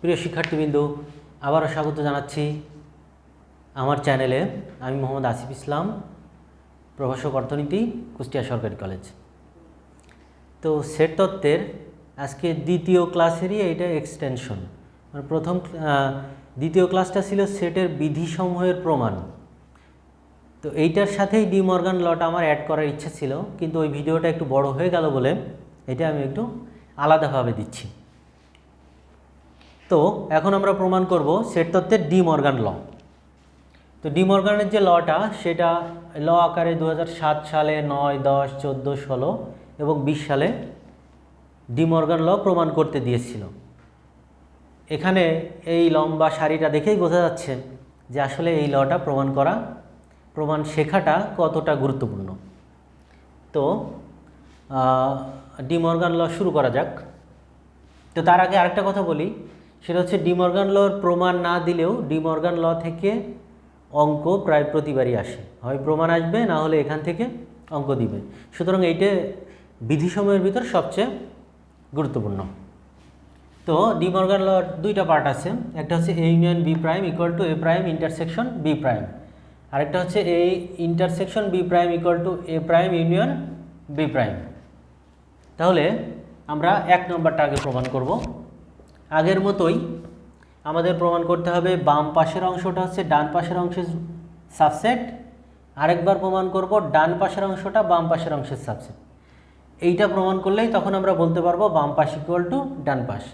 প্রিয় শিক্ষার্থীবৃন্দ, আবারও স্বাগত জানাচ্ছি আমার চ্যানেলে। আমি মোহাম্মদ আসিফ ইসলাম, প্রভাষক অর্থনীতি, কুষ্টিয়া সরকারি কলেজ। তো সেট তত্ত্বের আজকে দ্বিতীয় ক্লাসেরই এটা এক্সটেনশন মানে প্রথম দ্বিতীয় ক্লাসটা ছিল সেটের বিধিসমূহের প্রমাণ। তো এইটার সাথেই ডি মর্গান লটা আমার অ্যাড করার ইচ্ছা ছিল, কিন্তু ওই ভিডিওটা একটু বড় হয়ে গেল বলে এটা আমি একটু আলাদাভাবে দিচ্ছি। তো এখন আমরা প্রমাণ করব সেট তত্ত্বের ডি মর্গান ল। তো ডি মর্গানের যে লটা, সেটা ল আকারে দু হাজার সাত সালে নয়, দশ, চোদ্দ, ষোলো এবং বিশ সালে ডি মর্গান ল প্রমাণ করতে দিয়েছিল। এখানে এই লম্বা শাড়িটা দেখেই বোঝা যাচ্ছে যে আসলে এই লটা প্রমাণ করা, প্রমাণ শেখাটা কতটা গুরুত্বপূর্ণ। তো ডি মর্গান ল শুরু করা যাক। তো তার আগে আরেকটা কথা বলি। সেটা হচ্ছে ডিমর্গান লর প্রমাণ না দিলেও ডিমর্গান ল থেকে অঙ্ক প্রায় প্রতিবারই আসে। হয় প্রমাণ আসবে, না হলে এখান থেকে অঙ্ক দিবে। সুতরাং এইটা বিধিসমূহের ভিতর সবচেয়ে গুরুত্বপূর্ণ। তো ডিমর্গান লর দুইটা পার্ট আছে। একটা হচ্ছে A union B prime equal to A prime intersection B prime. আরেকটা হচ্ছে A intersection B prime equal to A prime union B prime. তাহলে আমরা এক নম্বরটা আগে প্রমাণ করব। আগের মতোই আমাদের প্রমাণ করতে হবে, বাম পাশের অংশটা হচ্ছে ডান পাশের অংশের সাবসেট আরেকবার প্রমাণ করব ডান পাশের অংশটা বাম পাশের অংশের সাবসেট এইটা প্রমাণ করলেই তখন আমরা বলতে পারব বাম পাশ ইকুয়াল টু ডান পাশ।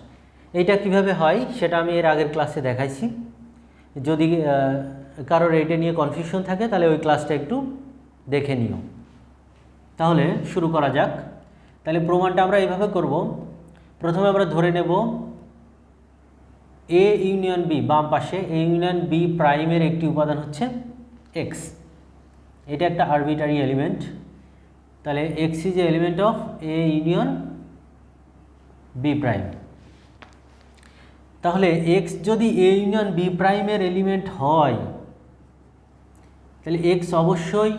এইটা কীভাবে হয় সেটা আমি এর আগের ক্লাসে দেখাইছি। যদি কারোর এইটা নিয়ে কনফিউশন থাকে তাহলে ওই ক্লাসটা একটু দেখে নিও। তাহলে শুরু করা যাক। তাহলে প্রমাণটা আমরা এইভাবে করব। প্রথমে আমরা ধরে নেব এ ইউনিয়ন বি বাম পাশে এ ইউনিয়ন বি প্রাইমের একটি উপাদান হচ্ছে এক্স এটা একটা আরবিটারি এলিমেন্ট তাহলে X is element of A union B prime তাহলে এক্স যদি এ ইউনিয়ন বি প্রাইমের এলিমেন্ট হয়, তাহলে এক্স অবশ্যই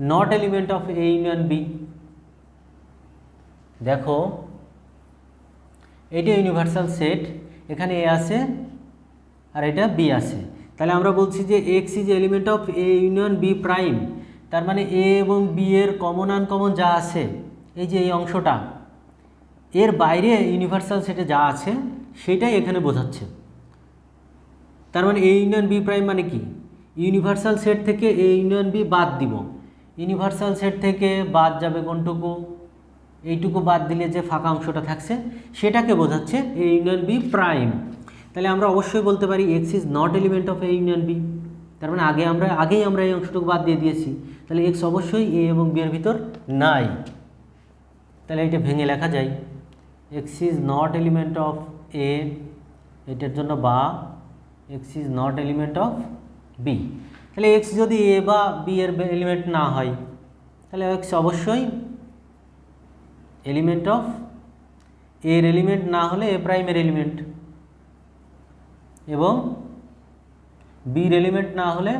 not element of A union B দেখো এটা ইউনিভার্সাল সেট এখানে এ আছে আর এটা বি আছে। তাহলে আমরা বলছি যে X is element of A union B prime তার মানে এ এবং বি এর কমন আনকমন যা আছে, এই যে এই অংশটা, এর বাইরে ইউনিভার্সাল সেটে যা আছে, সেটাই এখানে বোঝাচ্ছে। তার মানে এ ইউনিয়ন বি প্রাইম মানে কি? ইউনিভার্সাল সেট থেকে এ ইউনিয়ন বি বাদ দিব। ইউনিভার্সাল সেট থেকে বাদ যাবে কোনটুকু? এইটুকু বাদ দিলে যে ফাঁকা অংশটা থাকছে, সেটাকে বোঝাচ্ছে এ ইউনিয়ন বি প্রাইম তাহলে আমরা অবশ্যই বলতে পারি X is not element of A union B তার মানে আগে আমরা, আগেই আমরা এই অংশটুকু বাদ দিয়ে দিয়েছি। তাহলে এক্স অবশ্যই এ এবং বি এর ভিতর নাই। তাহলে এটা ভেঙে লেখা যায়। X is not element of A এটার জন্য বা X is not element of B তাহলে এক্স যদি এ বা বি এর এলিমেন্ট না হয়, তাহলে এক্স অবশ্যই এলিমেন্ট অফ এর এলিমেন্ট না হলে এ প্রাইমের এলিমেন্ট এবং বির এলিমেন্ট না হলে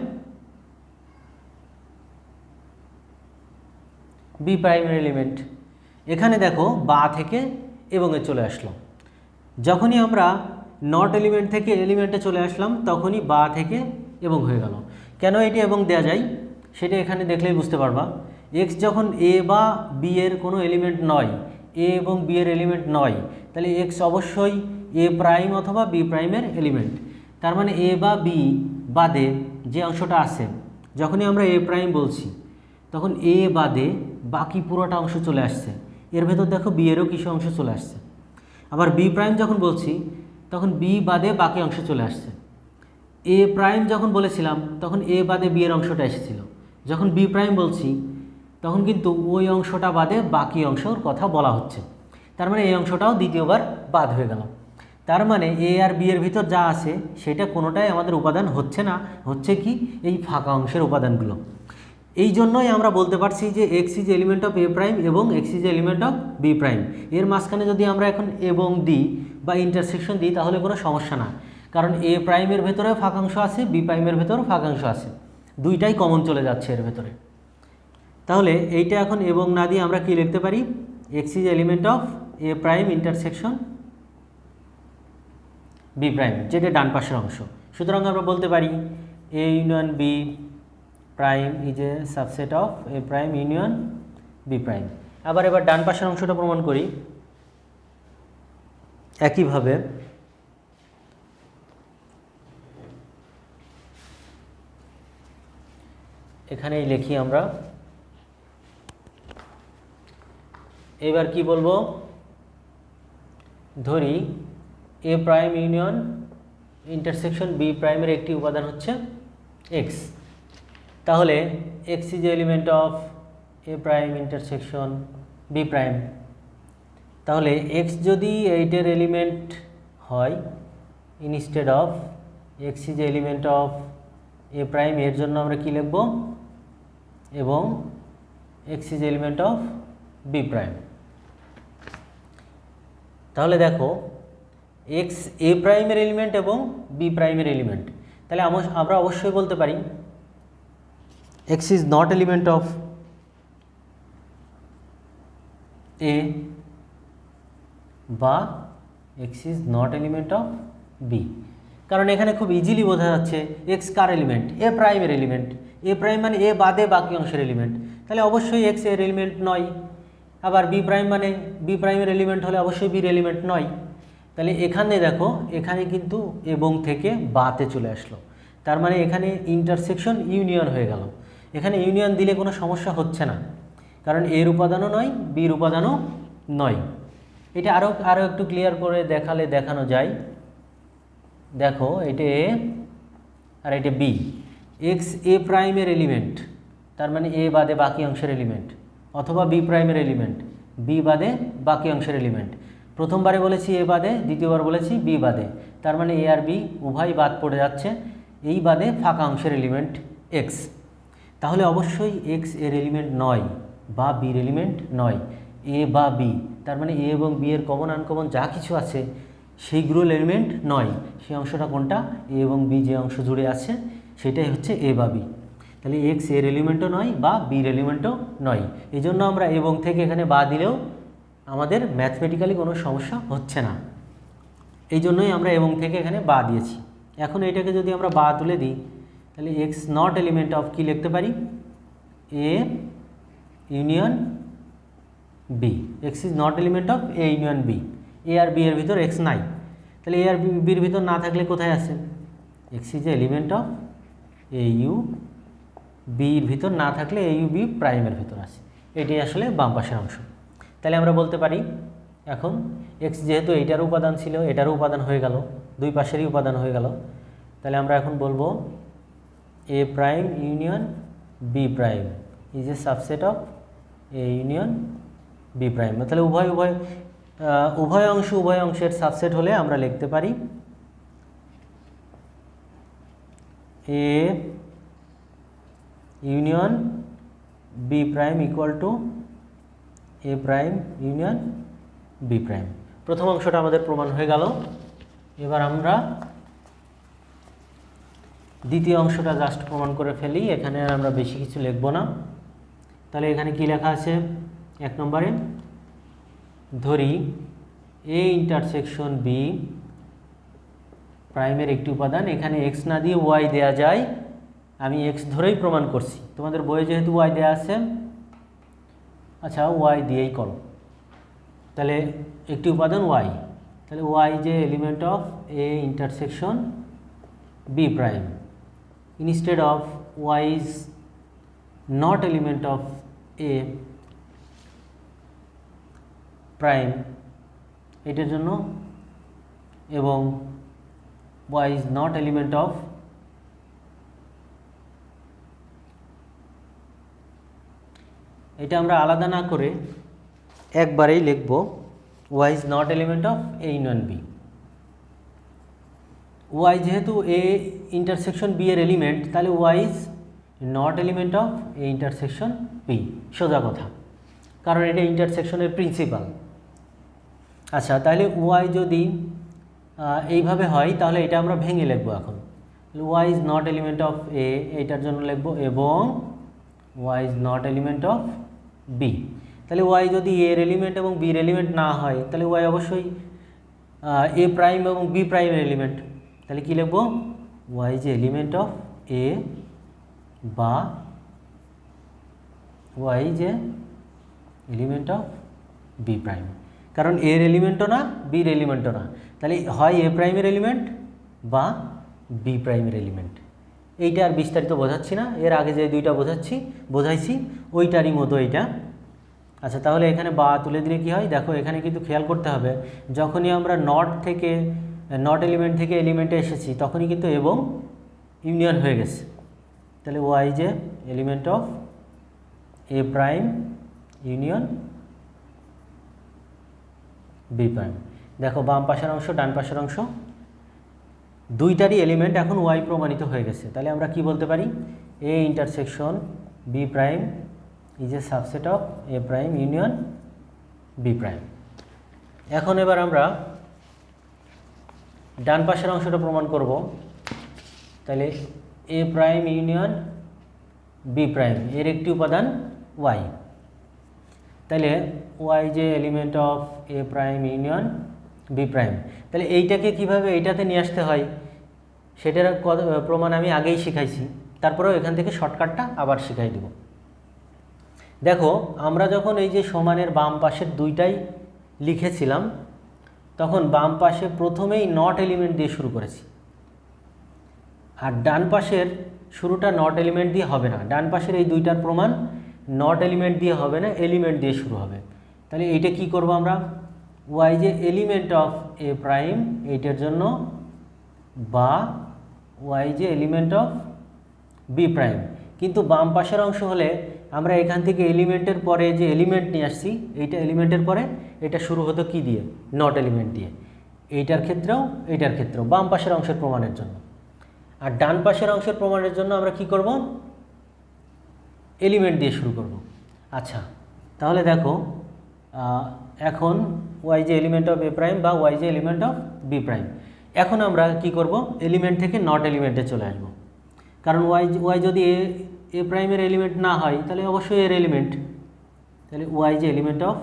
বি প্রাইমের এলিমেন্ট এখানে দেখো বা থেকে এবং এ চলে আসলো। যখনই আমরা নট এলিমেন্ট থেকে এলিমেন্টে চলে আসলাম, তখনই বা থেকে এবং হয়ে গেল। কেন এটি এবং দেয়া যায়? সেটা এখানে দেখলেই বুঝতে পারবা। এক্স যখন এ বা বি এর কোনো এলিমেন্ট নয় এ এবং বি এর এলিমেন্ট নয়, তাহলে এক্স অবশ্যই এ প্রাইম অথবা বি প্রাইমের এলিমেন্ট তার মানে এ বা বি বাদে যে অংশটা আছে, যখনই আমরা এ প্রাইম বলছি, তখন এ বাদে বাকি পুরোটা অংশ চলে আসছে। এর ভেতর দেখো বি এরও কিছু অংশ চলে আসছে। আবার বি প্রাইম যখন বলছি, তখন বি বাদে বাকি অংশ চলে আসছে। এ প্রাইম যখন বলেছিলাম, তখন এ বাদে বি এর অংশটা এসেছিল। যখন বি প্রাইম বলছি তখন কিন্তু ওই অংশটা বাদে বাকি অংশর কথা বলা হচ্ছে। তার মানে এই অংশটাও দ্বিতীয়বার বাদ হয়ে গেল। তার মানে এ আর বি এর ভিতর যা আছে, সেটা কোনোটাই আমাদের উপাদান হচ্ছে না। হচ্ছে কি? এই ফাঁকা অংশের উপাদানগুলো। এই জন্যই আমরা বলতে পারছি যে X is element of A prime এবং X is element of B prime এর মাঝখানে যদি আমরা এখন এবং দিই বা ইন্টারসেকশন দিই, তাহলে কোনো সমস্যা না। কারণ এ প্রাইমের ভেতরেও ফাঁকাংশ আছে বি প্রাইমের ভেতরেও ফাঁকাংশ আছে। দুইটাই কমন চলে যাচ্ছে এর ভেতরে। তাহলে এইটা এখন এবং না দিয়ে আমরা কি লিখতে পারি? X is element of A prime intersection B prime যেটা ডান পাশের অংশ। সুতরাং আমরা বলতে পারি A union B prime is a subset of A prime union B prime আবার এবার ডান পাশের অংশটা প্রমাণ করি। একইভাবে এখানেই লিখি আমরা এবার কি বলব? ধরি A prime union intersection B প্রাইমের একটি উপাদান হচ্ছে এক্স তাহলে X is element of A prime intersection B prime তাহলে এক্স যদি এইটের এলিমেন্ট হয় instead of X is element of A prime এর জন্য আমরা কি লিখব? এবং X is element of B prime তাহলে দেখো এক্স এ প্রাইমের এলিমেন্ট এবং বি প্রাইমের এলিমেন্ট তাহলে আমরা অবশ্যই বলতে পারি X is not element of A বা X is not element of B কারণ এখানে খুব ইজিলি বোঝা যাচ্ছে এক্স কার এলিমেন্ট এ প্রাইমের এলিমেন্ট এ প্রাইম মানে এ বাদে বাকি অংশের এলিমেন্ট তাহলে অবশ্যই এক্সের এলিমেন্ট নয়। আবার বি প্রাইম মানে বি প্রাইমের এলিমেন্ট হলে অবশ্যই বির এলিমেন্ট নয়। তাহলে এখানে দেখো, এখানে কিন্তু এবং থেকে বাতে চলে আসলো। তার মানে এখানে ইন্টারসেকশন ইউনিয়ন হয়ে গেল। এখানে ইউনিয়ন দিলে কোনো সমস্যা হচ্ছে না। কারণ এর উপাদানও নয় বির উপাদানও নয়। এটা আরও আরও একটু ক্লিয়ার করে দেখালে দেখানো যায়। দেখো, এটা এ আর এটা বি এক্স এ প্রাইমের এলিমেন্ট তার মানে এ বাদে বাকি অংশের এলিমেন্ট অথবা বি প্রাইমের এলিমেন্ট বি বাদে বাকি অংশের এলিমেন্ট প্রথমবারে বলেছি এ বাদে, দ্বিতীয়বার বলেছি বি বাদে। তার মানে এ আর বি উভয় বাদ পড়ে যাচ্ছে। এই বাদে ফাঁকা অংশের এলিমেন্ট এক্স তাহলে অবশ্যই এক্সের এলিমেন্ট নয়, বা বির এলিমেন্ট নয়। এ বা বি তার মানে এ এবং বি এর কমন আনকমন যা কিছু আছে, সেইগুলোর এলিমেন্ট নয়। সেই অংশটা কোনটা? এ এবং বি যে অংশ জুড়ে আছে, সেটাই হচ্ছে এ বা বি তাহলে এক্সের এলিমেন্টও নয় বা বির এলিমেন্টও নয়। এই জন্য আমরা এবং থেকে এখানে বা দিলেও আমাদের ম্যাথমেটিক্যালি কোনো সমস্যা হচ্ছে না। এই জন্যই আমরা এবং থেকে এখানে বা দিয়েছি। এখন এটাকে যদি আমরা বা তুলে দিই, তাহলে এক্স নট এলিমেন্ট অফ কি লিখতে পারি? A union B X is not element of A union B A R B এর ভিতর এক্স নাই। তাহলে এ আর বির ভিতর না থাকলে কোথায় আছে? X is element of A U বির ভিতর না থাকলে এ ইউ বি প্রাইমের ভিতর আছে। এটি আসলে বাম পাশের অংশ। তাহলে আমরা বলতে পারি, এখন এক্স যেহেতু এইটারও উপাদান ছিল, এটারও উপাদান হয়ে গেল, দুই পাশেরই উপাদান হয়ে গেল। তাহলে আমরা এখন বলব A prime union B prime is a subset of A union B prime তাহলে উভয় উভয় উভয় অংশ, উভয় অংশের সাবসেট হলে আমরা লিখতে পারি A union B prime equal to A prime union B prime প্রথম অংশটা আমাদের প্রমাণ হয়ে গেল। এবার আমরা দ্বিতীয় অংশটা জাস্ট প্রমাণ করে ফেলি। এখানে আর আমরা বেশি কিছু লিখব না। তাহলে এখানে কি লেখা আছে? এক নম্বরে, ধরি এ ইন্টারসেকশন বি প্রাইমের একটি উপাদান। এখানে এক্স না দিয়ে ওয়াই দেয়া যায়। আমি এক্স ধরেই প্রমাণ করছি। তোমাদের বইয়ে যেহেতু ওয়াই দেয়া আছে আচ্ছা ওয়াই দিয়েই করো। তাহলে একটি উপাদান ওয়াই তাহলে ওয়াই যে element of A intersection B prime instead of y is not element of a prime, এটার জন্য, এবং y is not element of এটা আমরা আলাদা না করে একবারেই লিখব y is not element of a union b. Y যেহেতু এ ইন্টারসেকশন বি এর এলিমেন্ট তাহলে y is not element of A intersection B সোজা কথা। কারণ এটা ইন্টারসেকশনের প্রিন্সিপাল আচ্ছা তাহলে ওয়াই যদি এইভাবে হয়, তাহলে এটা আমরা ভেঙে লিখব এখন। Y is not element of A এইটার জন্য লিখব এবং y is not element of B তাহলে ওয়াই যদি এর এলিমেন্ট এবং বির এলিমেন্ট না হয়, তাহলে ওয়াই অবশ্যই এ প্রাইম এবং বি প্রাইমের এলিমেন্ট তাহলে কী লিখব? ওয়াই যে এলিমেন্ট অফ এ বা ওয়াই যে এলিমেন্ট অফ বি প্রাইম কারণ এর এলিমেন্টও না বির এলিমেন্টও না। তাহলে হয় এ প্রাইমের এলিমেন্ট বা বি প্রাইমের এলিমেন্ট এইটা আর বিস্তারিত বোঝাচ্ছি না। এর আগে যে দুইটা বোঝাচ্ছি, বোঝাইছি, ওইটারই মতো এইটা। আচ্ছা তাহলে এখানে বা তুলে দিলে কি হয়? দেখো, এখানে কিন্তু খেয়াল করতে হবে, যখনই আমরা নট থেকে নট এলিমেন্ট থেকে এলিমেন্টে এসেছি, তখনই কিন্তু এবং ইউনিয়ন হয়ে গেছে। তাহলে ওয়াই যে element of A prime union B prime দেখো, বাম পাশের অংশ, ডান পাশের অংশ দুইটারই এলিমেন্ট এখন ওয়াই প্রমাণিত হয়ে গেছে। তাহলে আমরা কি বলতে পারি? A intersection B prime is a subset of A prime union B prime এখন এবার আমরা ডান পাশের অংশটা প্রমাণ করব। তাহলে A prime union B prime এর একটি উপাদান ওয়াই তাহলে ওয়াই যে element of A prime union B prime তাহলে এইটাকে কীভাবে এইটাতে নিয়ে আসতে হয়? সেটার প্রমাণ আমি আগেই শিখাইছি। তারপরেও এখান থেকে শর্টকাটটা আবার শিখাই দেব। দেখো, আমরা যখন এই যে সমানের বাম পাশের দুইটাই লিখেছিলাম, তখন বাম পাশে প্রথমেই নট এলিমেন্ট দিয়ে শুরু করেছি। আর ডান পাশের শুরুটা নট এলিমেন্ট দিয়ে হবে না। ডান পাশের এই দুইটার প্রমাণ নট এলিমেন্ট দিয়ে হবে না এলিমেন্ট দিয়ে শুরু হবে। তাহলে এইটা কি করব আমরা? ওয়াই যে এলিমেন্ট অফ এ প্রাইম এইটার জন্য বা ওয়াই যে এলিমেন্ট অফ বি প্রাইম কিন্তু বাম পাশের অংশ হলে আমরা এখান থেকে এলিমেন্টের পরে যে এলিমেন্ট নিয়ে আসছি, এইটা এলিমেন্টের পরে এটা শুরু হতো কি দিয়ে? নট এলিমেন্ট দিয়ে। এইটার ক্ষেত্রেও এইটার ক্ষেত্রেও, বাম পাশের অংশের প্রমাণের জন্য। আর ডান পাশের অংশের প্রমাণের জন্য আমরা কি করব? এলিমেন্ট দিয়ে শুরু করব। আচ্ছা তাহলে দেখো এখন ওয়াই যে এলিমেন্ট অফ এ প্রাইম বা ওয়াই যে এলিমেন্ট অফ বি প্রাইম এখন আমরা কি করব? এলিমেন্ট থেকে নট এলিমেন্টে চলে আসব। কারণ ওয়াই ওয়াই যদি এ এ প্রাইমের এলিমেন্ট না হয়, তাহলে অবশ্যই এর এলিমেন্ট তাহলে ওয়াই যে এলিমেন্ট অফ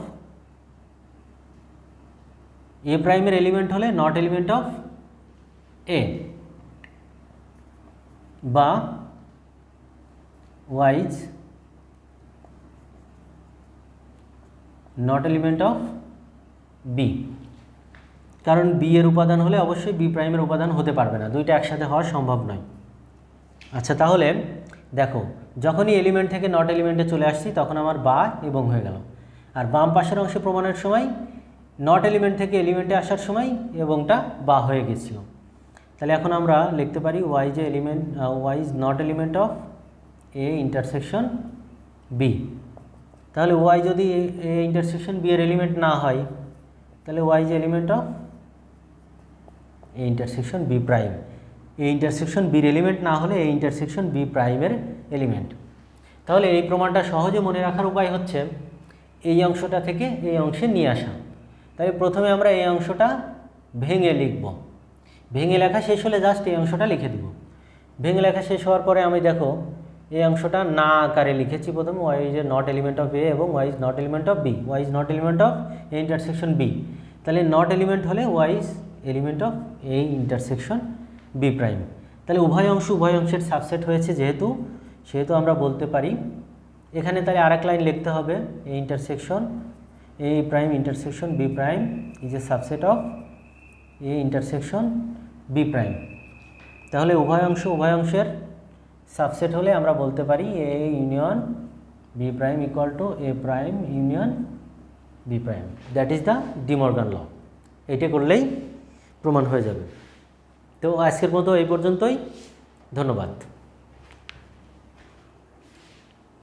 এ প্রাইমের এলিমেন্ট হলে নট এলিমেন্ট অফ এ বা y is not element of B কারণ বি এর উপাদান হলে অবশ্যই বি প্রাইমের উপাদান হতে পারবে না। দুইটা একসাথে হওয়া সম্ভব নয়। আচ্ছা তাহলে দেখো, যখনই এলিমেন্ট থেকে নট এলিমেন্টে চলে আসছি, তখন আমার বা এবং হয়ে গেল। আর বাম পাশের অংশে প্রমাণের সময় নট এলিমেন্ট থেকে এলিমেন্টে আসার সময় এবংটা বা হয়ে গেছিল। তাহলে এখন আমরা লিখতে পারি ওয়াই যে element y is not element of A intersection B তাহলে ওয়াই যদি এ ইন্টারসেকশন বি এর এলিমেন্ট না হয়, তাহলে ওয়াই যে element of A intersection B prime এই ইন্টারসেকশন বির এলিমেন্ট না হলে এই ইন্টারসেকশন বি প্রাইমের এলিমেন্ট তাহলে এই প্রমাণটা সহজে মনে রাখার উপায় হচ্ছে, এই অংশটা থেকে এই অংশে নিয়ে আসা। তাই প্রথমে আমরা এই অংশটা ভেঙে লিখব। ভেঙে লেখা শেষ হলে জাস্ট এই অংশটা লিখে দিব। ভেঙে লেখা শেষ হওয়ার পরে আমি দেখো এই অংশটা না আকারে লিখেছি প্রথমে y is a not element of A এবং y is not element of B y is not element of A intersection B তাহলে নট এলিমেন্ট হলে y is element of A intersection B prime তাহলে উভয় অংশ, উভয় অংশের subset হয়েছে যেহেতু, সেহেতু আমরা বলতে পারি। এখানে তাহলে আরেক লাইন লিখতে হবে A intersection A prime intersection B prime is a subset of A intersection B prime তাহলে উভয় অংশ, উভয় অংশের সাবসেট হলে আমরা বলতে পারি A union B prime equal to A prime union B prime that is the De Morgan law এটা করলেই প্রমাণ হয়ে যাবে। তো আজকের মতো এই পর্যন্তই। ধন্যবাদ।